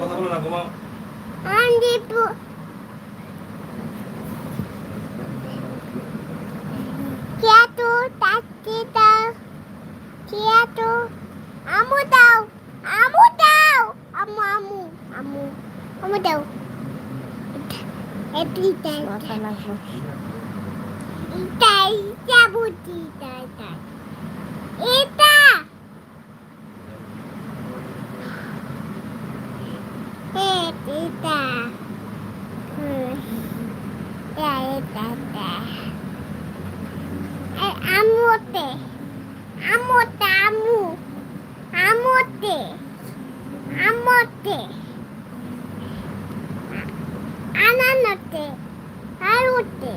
কথা বলো না ঘুমাও। আমি দাও আমু দাও আমু আমু আমু আমু দাও এটি বুদ্ধি এটা এটা আমতে আমতে আমু আমতে আমতে আনানতে আরতে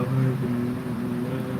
أعوذ بالله